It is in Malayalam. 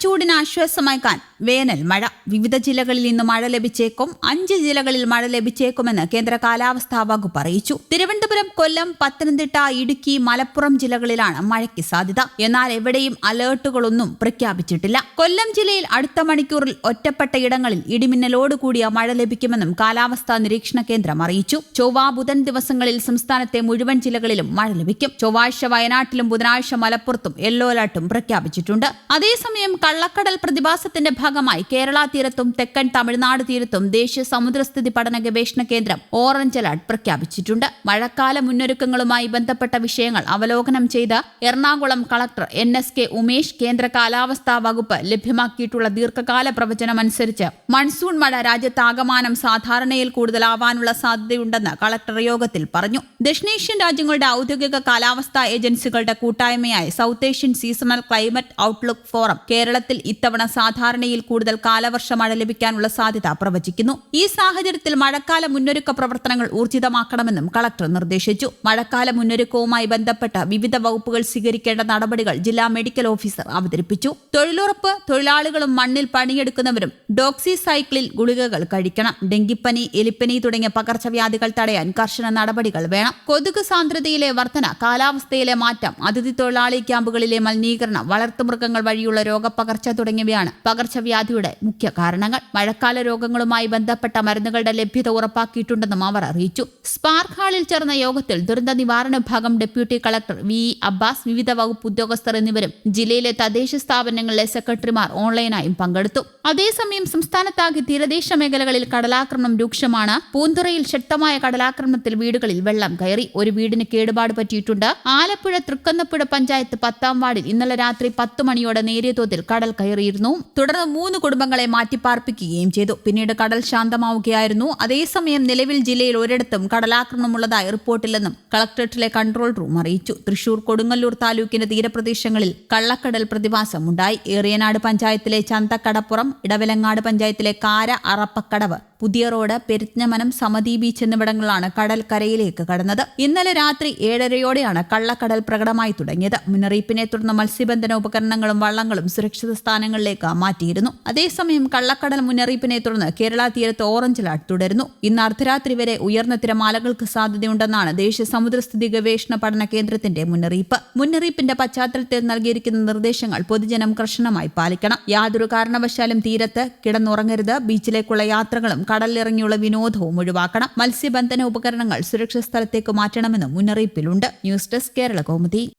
ചൂടിന് ആശ്വാസമയക്കാൻ വേനൽ മഴ. വിവിധ ജില്ലകളിൽ നിന്ന് മഴ ലഭിച്ചേക്കും. അഞ്ച് ജില്ലകളിൽ മഴ ലഭിച്ചേക്കുമെന്ന് കേന്ദ്ര കാലാവസ്ഥാ വകുപ്പ് അറിയിച്ചു. തിരുവനന്തപുരം കൊല്ലം പത്തനംതിട്ട ഇടുക്കി മലപ്പുറം ജില്ലകളിലാണ് മഴയ്ക്ക് സാധ്യത. എന്നാൽ എവിടെയും അലേർട്ടുകളൊന്നും പ്രഖ്യാപിച്ചിട്ടില്ല. കൊല്ലം ജില്ലയിൽ അടുത്ത മണിക്കൂറിൽ ഒറ്റപ്പെട്ട ഇടങ്ങളിൽ ഇടിമിന്നലോടുകൂടിയ മഴ ലഭിക്കുമെന്നും കാലാവസ്ഥാ നിരീക്ഷണ കേന്ദ്രം അറിയിച്ചു. ചൊവ്വ ബുധൻ ദിവസങ്ങളിൽ സംസ്ഥാനത്തെ മുഴുവൻ ജില്ലകളിലും മഴ ലഭിക്കും. ചൊവ്വാഴ്ച വയനാട്ടിലും ബുധനാഴ്ച മലപ്പുറത്തും യെല്ലോ അലർട്ടും പ്രഖ്യാപിച്ചിട്ടുണ്ട്. അതേസമയം കള്ളക്കടൽ പ്രതിഭാസത്തിന്റെ ഭാഗമായി കേരള തീരത്തും തെക്കൻ തമിഴ്നാട് തീരത്തും ദേശീയ സമുദ്രസ്ഥിതി പഠന ഗവേഷണ കേന്ദ്രം ഓറഞ്ച് അലർട്ട് പ്രഖ്യാപിച്ചിട്ടുണ്ട്. മഴക്കാല മുന്നൊരുക്കങ്ങളുമായി ബന്ധപ്പെട്ട വിഷയങ്ങൾ അവലോകനം ചെയ്ത Ernakulam collector N S K Umesh കേന്ദ്ര കാലാവസ്ഥാ വകുപ്പ് ലഭ്യമാക്കിയിട്ടുള്ള ദീർഘകാല പ്രവചനമനുസരിച്ച് മൺസൂൺ മഴ രാജ്യത്താകമാനം സാധാരണയിൽ കൂടുതലാവാനുള്ള സാധ്യതയുണ്ടെന്ന് കളക്ടർ യോഗത്തിൽ പറഞ്ഞു. ദക്ഷിണേഷ്യൻ രാജ്യങ്ങളുടെ ഔദ്യോഗിക കാലാവസ്ഥാ ഏജൻസികളുടെ കൂട്ടായ്മയായ South Asian seasonal climate outlook forum കേരളത്തിൽ ഇത്തവണ സാധാരണയിൽ കൂടുതൽ കാലവർഷ മഴ ലഭിക്കാനുള്ള സാധ്യത പ്രവചിക്കുന്നു. ഈ സാഹചര്യത്തിൽ മഴക്കാല മുന്നൊരുക്ക പ്രവർത്തനങ്ങൾ ഊർജിതമാക്കണമെന്നും കളക്ടർ നിർദ്ദേശിച്ചു. മഴക്കാല മുന്നൊരുക്കവുമായി ബന്ധപ്പെട്ട വിവിധ വകുപ്പുകൾ സ്വീകരിക്കേണ്ട നടപടികൾ ജില്ലാ മെഡിക്കൽ ഓഫീസർ അവതരിപ്പിച്ചു. തൊഴിലുറപ്പ് തൊഴിലാളികളും മണ്ണിൽ പണിയെടുക്കുന്നവരും ഡോക്സി സൈക്കിളിൽ ഗുളികകൾ കഴിക്കണം. ഡെങ്കിപ്പനി എലിപ്പനി തുടങ്ങിയ പകർച്ചവ്യാധികൾ തടയാൻ കർശന നടപടികൾ വേണം. കൊതുക് സാന്ദ്രതയിലെ വർധന കാലാവസ്ഥയിലെ മാറ്റം അതിഥി തൊഴിലാളി ക്യാമ്പുകളിലെ മലിനീകരണം വളർത്തുമൃഗങ്ങൾ വഴിയുള്ള രോഗപ്പകർച്ച തുടങ്ങിയവയാണ് പകർച്ചവ്യാധിയുടെ മുഖ്യ കാരണങ്ങൾ. മഴക്കാല രോഗങ്ങളുമായി ബന്ധപ്പെട്ട മരുന്നുകളുടെ ലഭ്യത ഉറപ്പാക്കിയിട്ടുണ്ടെന്നും അവർ അറിയിച്ചു. സ്പാർക്ക് ഹാളിൽ ചേർന്ന യോഗത്തിൽ ദുരന്ത നിവാരണ വിഭാഗം ഡെപ്യൂട്ടി കളക്ടർ വി അബ്ബാസ് വിവിധ വകുപ്പ് ഉദ്യോഗസ്ഥർ എന്നിവരും ജില്ലയിലെ തദ്ദേശ സ്ഥാപനങ്ങളിലെ സെക്രട്ടറിമാർ ഓൺലൈനായും പങ്കെടുത്തു. അതേസമയം സംസ്ഥാനത്താകെ തീരദേശ മേഖലകളിൽ കടലാക്രമണം രൂക്ഷമാണ്. പൂന്തുറയിൽ ശക്തമായ കടലാക്രമണത്തിൽ വീടുകളിൽ വെള്ളം കയറി. ഒരു വീടിന് കേടുപാട് പറ്റിയിട്ടുണ്ട്. ആലപ്പുഴ തൃക്കന്നപ്പുഴ പഞ്ചായത്ത് പത്താം വാർഡിൽ ഇന്നലെ രാത്രി പത്ത് മണിയോടെ നേരിയ തോതിൽ കടൽ കയറിയിരുന്നു. തുടർന്ന് മൂന്ന് കുടുംബങ്ങളെ മാറ്റിപ്പാർപ്പിക്കുകയും ചെയ്തു. പിന്നീട് കടൽ ശാന്തമാവുകയായിരുന്നു. അതേസമയം നിലവിൽ ജില്ലയിൽ ഒരിടത്തും കടലാക്രമണമുള്ളതായി റിപ്പോർട്ടില്ലെന്നും കളക്ടറേറ്റിലെ കൺട്രോൾ റൂം അറിയിച്ചു. തൃശൂർ കൊടുങ്ങല്ലൂർ താലൂക്കിന്റെ തീരപ്രദേശങ്ങളിൽ കള്ളക്കടൽ പ്രതിഭാസമുണ്ടായി. ഏറിയനാട് പഞ്ചായത്തിലെ ചന്തക്കടപ്പുറം ഇടവലങ്ങാട് പഞ്ചായത്തിലെ കാര അറപ്പക്കടവ് പുതിയ റോഡ് പെരിഞ്ഞമനം സമതി ബീച്ച് എന്നിവിടങ്ങളിലാണ് കടൽ കരയിലേക്ക് കടന്നത്. ഇന്നലെ രാത്രി ഏഴരയോടെയാണ് കള്ളക്കടൽ പ്രകടമായി തുടങ്ങിയത്. മുന്നറിയിപ്പിനെ തുടർന്ന് മത്സ്യബന്ധന ഉപകരണങ്ങളും വള്ളങ്ങളും സുരക്ഷിത സ്ഥാനങ്ങളിലേക്ക് മാറ്റിയിരുന്നു. അതേസമയം കള്ളക്കടൽ മുന്നറിയിപ്പിനെ തുടർന്ന് കേരള തീരത്ത് ഓറഞ്ച് അലർട്ട് തുടരുന്നു. ഇന്ന് അർദ്ധരാത്രി വരെ ഉയർന്ന തിരമാലകൾക്ക് സാധ്യതയുണ്ടെന്നാണ് ദേശീയ സമുദ്രസ്ഥിതി ഗവേഷണ പഠന കേന്ദ്രത്തിന്റെ മുന്നറിയിപ്പ്. മുന്നറിയിപ്പിന്റെ പശ്ചാത്തലത്തിൽ നൽകിയിരിക്കുന്ന നിർദ്ദേശങ്ങൾ പൊതുജനം കർശനമായി പാലിക്കണം. യാതൊരു കാരണവശാലും തീരത്ത് കിടന്നുറങ്ങരുത്. ബീച്ചിലേക്കുള്ള യാത്രകളും കടലിലിറങ്ങിയുള്ള വിനോദവും ഒഴിവാക്കണം. മത്സ്യബന്ധന ഉപകരണങ്ങൾ സുരക്ഷിത സ്ഥലത്തേക്ക് മാറ്റണമെന്നും മുന്നറിയിപ്പിലുണ്ട്. News desk Kerala Kaumudi.